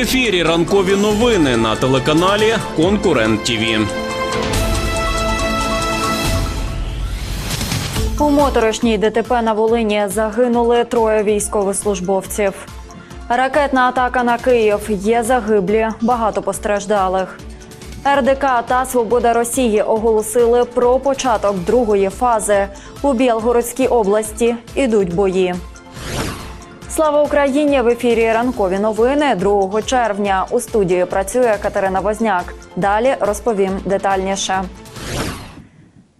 ефірі ранкові новини на телеканалі Конкурент ТІВІ. У моторошній ДТП на Волині загинули троє військовослужбовців. Ракетна атака на Київ є загиблі, багато постраждалих. РДК та Свобода Росії оголосили про початок другої фази. У Білгородській області ідуть бої. Слава Україні! В ефірі ранкові новини 2 червня. У студії працює Катерина Возняк. Далі розповім детальніше.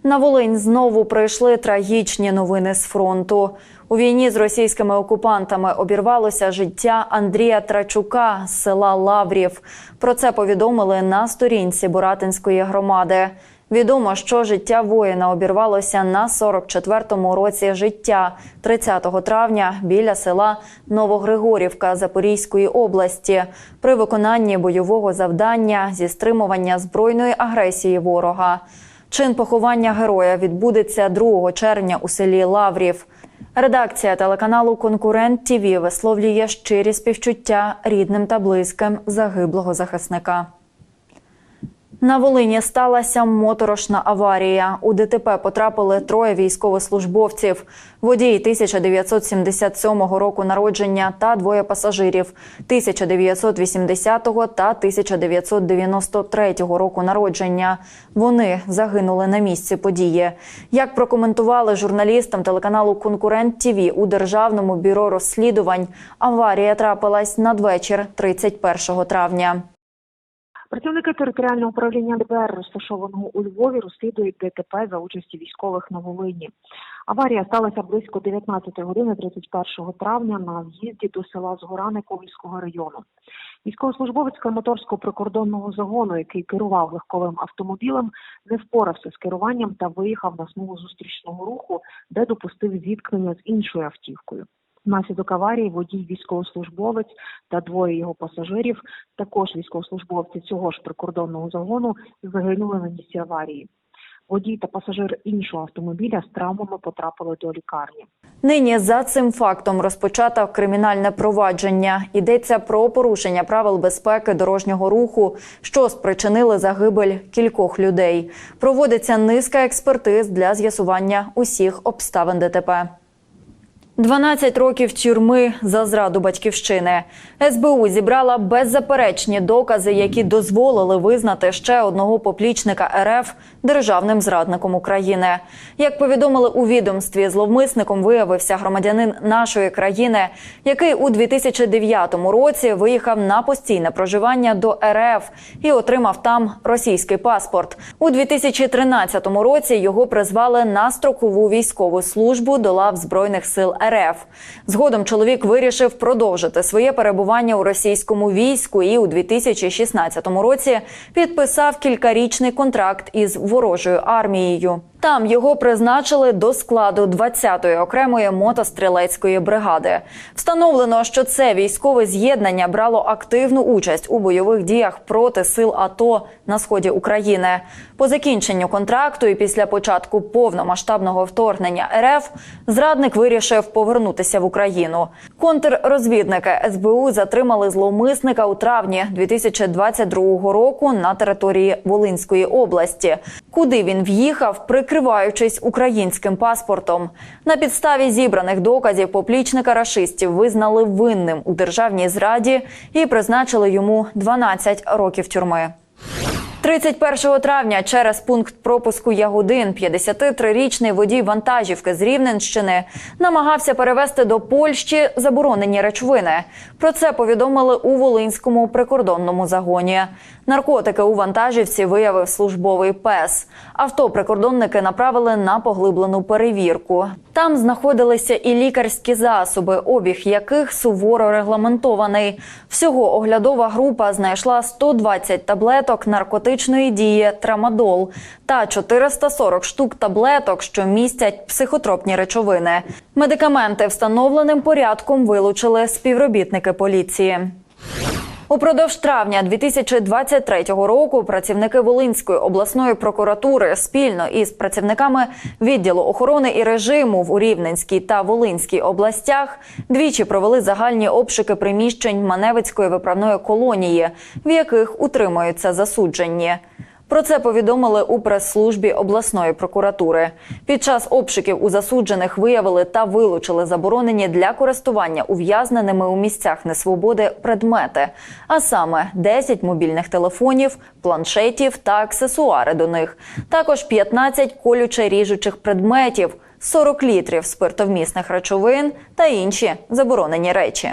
На Волинь знову прийшли трагічні новини з фронту. У війні з російськими окупантами обірвалося життя Андрія Трачука з села Лаврів. Про це повідомили на сторінці Буратинської громади. Відомо, що життя воїна обірвалося на 44-му році життя 30 травня біля села Новогригорівка Запорізької області при виконанні бойового завдання зі стримування збройної агресії ворога. Чин поховання героя відбудеться 2 червня у селі Лаврів. Редакція телеканалу Конкурент ТІВІ висловлює щирі співчуття рідним та близьким загиблого захисника. На Волині сталася моторошна аварія. У ДТП потрапили троє військовослужбовців: водій 1977 року народження та двоє пасажирів 1980 та 1993 року народження. Вони загинули на місці події. Як прокоментували журналістам телеканалу Конкурент ТІВІ у державному бюро розслідувань, аварія трапилась надвечір 31 травня. Працівники територіального управління ДБР, розташованого у Львові, розслідують ДТП за участі військових на Волині. Аварія сталася близько 19 години 31 травня на в'їзді до села Згорани Ковальського району. Військовослужбовець Краматорського прикордонного загону, який керував легковим автомобілем, не впорався з керуванням та виїхав на смугу зустрічного руху, де допустив зіткнення з іншою автівкою. Внаслідок аварії водій військовослужбовець та двоє його пасажирів, також військовослужбовці цього ж прикордонного загону, загинули на місці аварії. Водій та пасажир іншого автомобіля з травмами потрапили до лікарні. Нині за цим фактом розпочато кримінальне провадження. Йдеться про порушення правил безпеки дорожнього руху, що спричинили загибель кількох людей. Проводиться низка експертиз для з'ясування усіх обставин ДТП. 12 років тюрми за зраду батьківщини. СБУ зібрала беззаперечні докази, які дозволили визнати ще одного поплічника РФ державним зрадником України. Як повідомили у відомстві, зловмисником виявився громадянин нашої країни, який у 2009 році виїхав на постійне проживання до РФ і отримав там російський паспорт. У 2013 році його призвали на строкову військову службу до лав збройних сил РФ. Згодом чоловік вирішив продовжити своє перебування у російському війську і у 2016 році підписав кількарічний контракт із ворожою армією. Там його призначили до складу 20-ї окремої мотострілецької бригади. Встановлено, що це військове з'єднання брало активну участь у бойових діях проти сил АТО на сході України. По закінченню контракту і після початку повномасштабного вторгнення РФ зрадник вирішив повернутися в Україну. Контррозвідники СБУ затримали зловмисника у травні 2022 року на території Волинської області, куди він в'їхав, прикриваючись українським паспортом. На підставі зібраних доказів поплічника рашистів визнали винним у державній зраді і призначили йому 12 років тюрми. 31 травня через пункт пропуску Ягодин 53-річний водій вантажівки з Рівненщини намагався перевезти до Польщі заборонені речовини. Про це повідомили у Волинському прикордонному загоні. Наркотики у вантажівці виявив службовий пес. Авто прикордонники направили на поглиблену перевірку. Там знаходилися і лікарські засоби, обіг яких суворо регламентований. Всього оглядова група знайшла 120 таблеток наркотичної дії трамадол та 440 штук таблеток, що містять психотропні речовини. Медикаменти встановленим порядком вилучили співробітники поліції. Упродовж травня 2023 року працівники Волинської обласної прокуратури спільно із працівниками відділу охорони і режиму в Урівненській та Волинській областях двічі провели загальні обшуки приміщень Маневицької виправної колонії, в яких утримуються засуджені. Про це повідомили у прес-службі обласної прокуратури. Під час обшуків у засуджених виявили та вилучили заборонені для користування ув'язненими у місцях несвободи предмети, а саме 10 мобільних телефонів, планшетів та аксесуари до них. Також 15 колюче ріжучих предметів, 40 літрів спиртовмісних речовин та інші заборонені речі.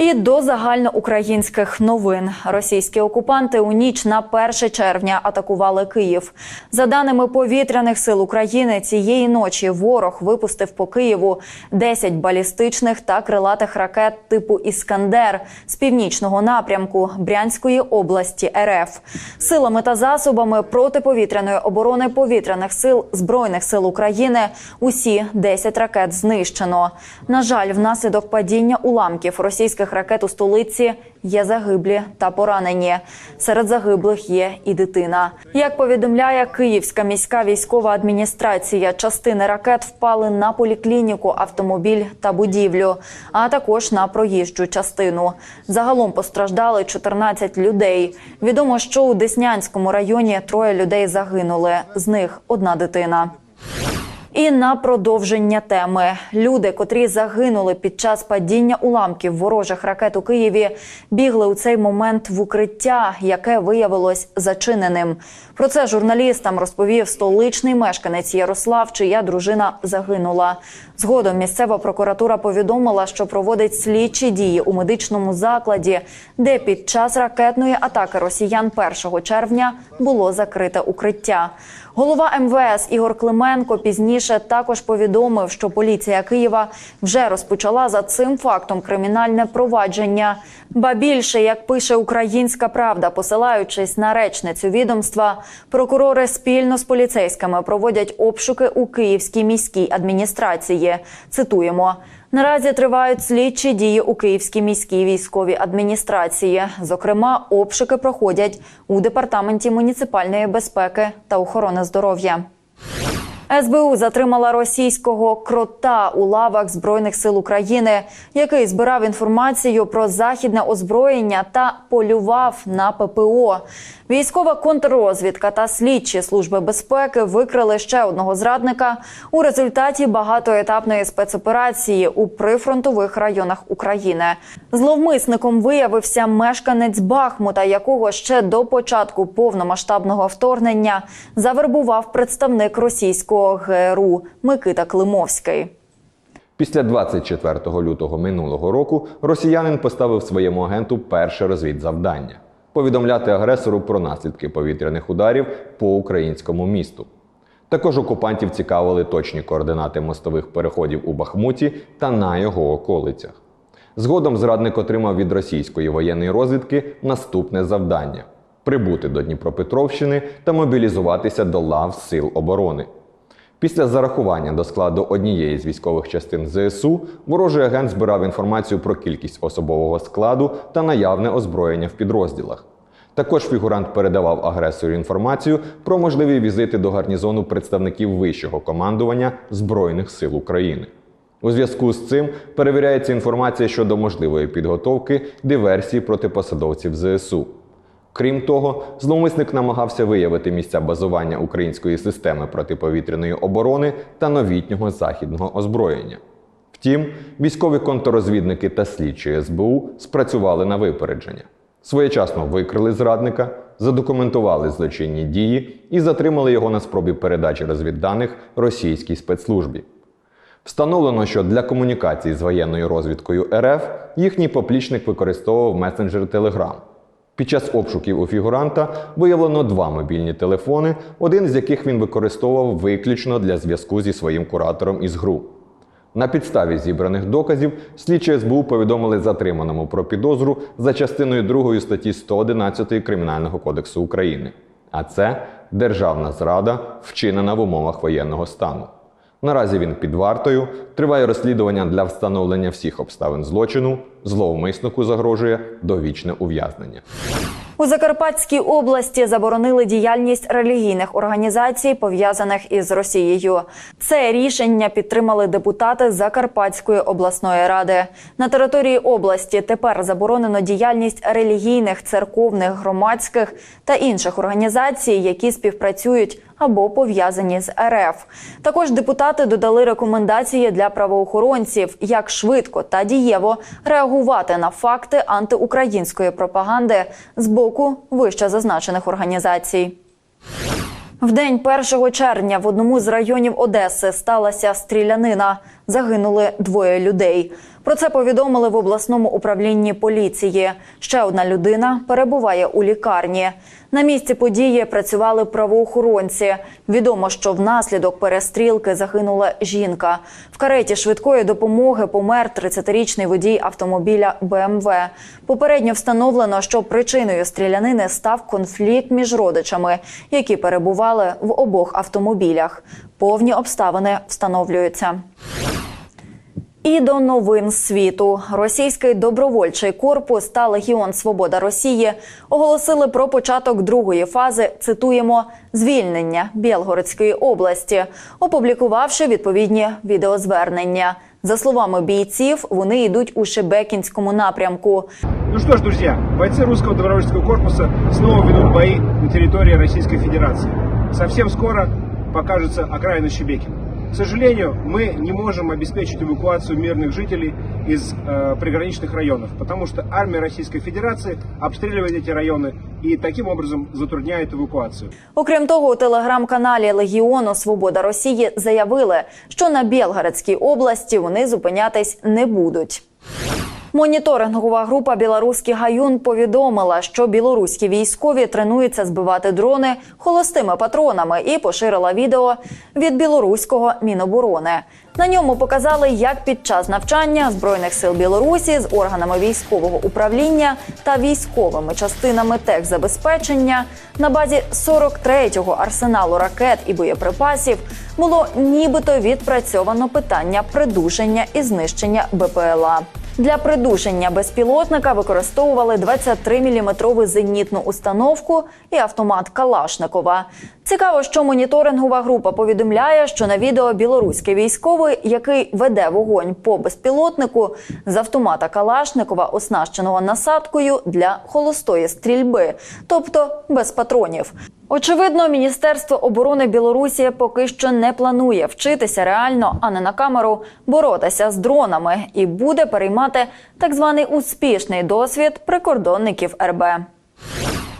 І до загальноукраїнських новин російські окупанти у ніч на 1 червня атакували Київ. За даними повітряних сил України, цієї ночі ворог випустив по Києву 10 балістичних та крилатих ракет типу Іскандер з північного напрямку Брянської області РФ. Силами та засобами протиповітряної оборони повітряних сил збройних сил України усі 10 ракет знищено. На жаль, внаслідок падіння уламків російських ракет у столиці є загиблі та поранені. Серед загиблих є і дитина. Як повідомляє Київська міська військова адміністрація, частини ракет впали на поліклініку, автомобіль та будівлю, а також на проїжджу частину. Загалом постраждали 14 людей. Відомо, що у Деснянському районі троє людей загинули. З них одна дитина. І на продовження теми люди, котрі загинули під час падіння уламків ворожих ракет у Києві, бігли у цей момент в укриття, яке виявилось зачиненим. Про це журналістам розповів столичний мешканець Ярослав, чия дружина загинула. Згодом місцева прокуратура повідомила, що проводить слідчі дії у медичному закладі, де під час ракетної атаки росіян 1 червня було закрите укриття. Голова МВС Ігор Клименко пізніше також повідомив, що поліція Києва вже розпочала за цим фактом кримінальне провадження. Ба більше, як пише Українська Правда, посилаючись на речницю відомства, прокурори спільно з поліцейськими проводять обшуки у Київській міській адміністрації. Цитуємо. Наразі тривають слідчі дії у Київській міській військовій адміністрації. Зокрема, обшуки проходять у департаменті муніципальної безпеки та охорони здоров'я. СБУ затримала російського крота у лавах збройних сил України, який збирав інформацію про західне озброєння та полював на ППО. Військова контррозвідка та слідчі служби безпеки викрили ще одного зрадника у результаті багатоетапної спецоперації у прифронтових районах України. Зловмисником виявився мешканець Бахмута, якого ще до початку повномасштабного вторгнення завербував представник російського ГРУ Микита Климовський. Після 24 лютого минулого року росіянин поставив своєму агенту перше розвідзавдання повідомляти агресору про наслідки повітряних ударів по українському місту. Також окупантів цікавили точні координати мостових переходів у Бахмуті та на його околицях. Згодом зрадник отримав від російської воєнної розвідки наступне завдання прибути до Дніпропетровщини та мобілізуватися до лав Сил оборони. Після зарахування до складу однієї з військових частин ЗСУ ворожий агент збирав інформацію про кількість особового складу та наявне озброєння в підрозділах. Також фігурант передавав агресору інформацію про можливі візити до гарнізону представників вищого командування Збройних сил України. У зв'язку з цим перевіряється інформація щодо можливої підготовки диверсії проти посадовців ЗСУ. Крім того, зловмисник намагався виявити місця базування української системи протиповітряної оборони та новітнього західного озброєння. Втім, військові контррозвідники та слідчі СБУ спрацювали на випередження. Своєчасно викрили зрадника, задокументували злочинні дії і затримали його на спробі передачі розвідданих російській спецслужбі. Встановлено, що для комунікації з воєнною розвідкою РФ їхній поплічник використовував месенджер Telegram. Під час обшуків у фігуранта виявлено два мобільні телефони, один з яких він використовував виключно для зв'язку зі своїм куратором із ГРУ. На підставі зібраних доказів слідчі СБУ повідомили затриманому про підозру за частиною 2 статті 111 Кримінального кодексу України. А це державна зрада, вчинена в умовах воєнного стану. Наразі він під вартою. Триває розслідування для встановлення всіх обставин злочину. Зловмиснику загрожує довічне ув'язнення. У Закарпатській області заборонили діяльність релігійних організацій, пов'язаних із Росією. Це рішення підтримали депутати Закарпатської обласної ради. На території області тепер заборонено діяльність релігійних, церковних, громадських та інших організацій, які співпрацюють або пов'язані з РФ. Також депутати додали рекомендації для правоохоронців, як швидко та дієво реагувати на факти антиукраїнської пропаганди з боку вище зазначених організацій. В день 1 червня в одному з районів Одеси сталася стрілянина. Загинули двоє людей. Про це повідомили в обласному управлінні поліції. Ще одна людина перебуває у лікарні. На місці події працювали правоохоронці. Відомо, що внаслідок перестрілки загинула жінка. В кареті швидкої допомоги помер 30-річний водій автомобіля БМВ. Попередньо встановлено, що причиною стрілянини став конфлікт між родичами, які перебували в обох автомобілях. Повні обставини встановлюються. І до новин світу російський добровольчий корпус та Легіон Свобода Росії оголосили про початок другої фази. Цитуємо звільнення Білгородської області, опублікувавши відповідні відеозвернення. За словами бійців, вони йдуть у Шебекінському напрямку. Ну что ж, друзья, бойцы русского добровольческого корпуса снова ведут бои на территории Российской Федерации. Совсем скоро покажется окраина Щебекина. К сожалению, мы не можем обеспечить эвакуацию мирных жителей из э, приграничных районов, потому что армия Российской Федерации обстреливает эти районы и таким образом затрудняет эвакуацию. Окрім того, у телеграм-каналі Легіону Свобода Росії заявили, що на Білгородській області вони зупинятись не будуть. Моніторингова група Білоруський гаюн повідомила, що білоруські військові тренуються збивати дрони холостими патронами і поширила відео від білоруського міноборони. На ньому показали, як під час навчання збройних сил Білорусі з органами військового управління та військовими частинами техзабезпечення на базі 43-го арсеналу ракет і боєприпасів було нібито відпрацьовано питання придушення і знищення БПЛА. Для придушення безпілотника використовували 23-мм зенітну установку і автомат Калашникова. Цікаво, що моніторингова група повідомляє, що на відео білоруський військовий, який веде вогонь по безпілотнику з автомата Калашникова, оснащеного насадкою для холостої стрільби, тобто без патронів. Очевидно, Міністерство оборони Білорусі поки що не планує вчитися реально, а не на камеру боротися з дронами і буде переймати так званий успішний досвід прикордонників РБ.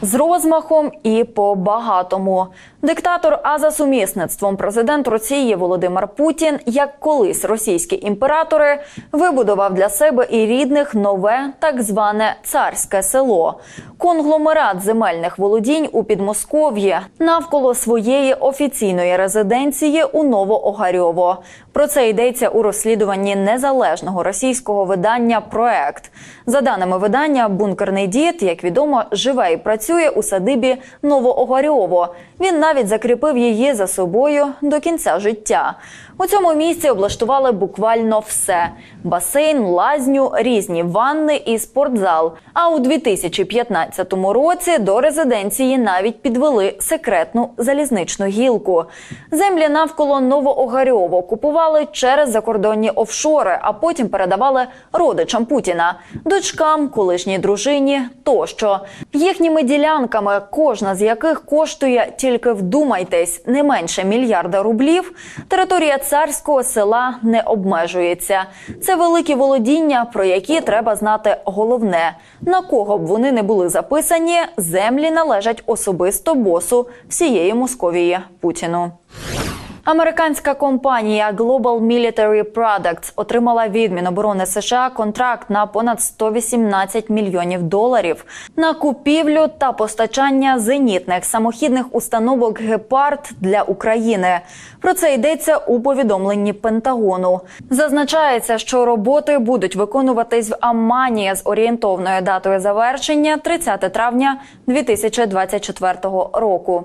З розмахом і по багатому диктатор, а за сумісництвом президент Росії Володимир Путін, як колись російські імператори, вибудував для себе і рідних нове так зване царське село, конгломерат земельних володінь у Підмосков'ї навколо своєї офіційної резиденції у Новоогарьово. Про це йдеться у розслідуванні незалежного російського видання Проект. За даними видання, бункерний дід, як відомо, живе і працює у садибі Новоогарьово. Він навіть закріпив її за собою до кінця життя. У цьому місці облаштували буквально все: басейн, лазню, різні ванни і спортзал. А у 2015 році до резиденції навіть підвели секретну залізничну гілку. Землі навколо Новоогарьово купували через закордонні офшори, а потім передавали родичам Путіна, дочкам, колишній дружині тощо. Їхніми ділянками, кожна з яких коштує тільки вдумайтесь не менше мільярда рублів. Територія царського села не обмежується. Це великі володіння, про які треба знати головне: на кого б вони не були записані, землі належать особисто босу всієї Московії Путіну. Американська компанія Global Military Products отримала від Міноборони США контракт на понад 118 мільйонів доларів на купівлю та постачання зенітних самохідних установок Гепард для України. Про це йдеться у повідомленні Пентагону. Зазначається, що роботи будуть виконуватись в Аммані з орієнтовною датою завершення 30 травня 2024 року.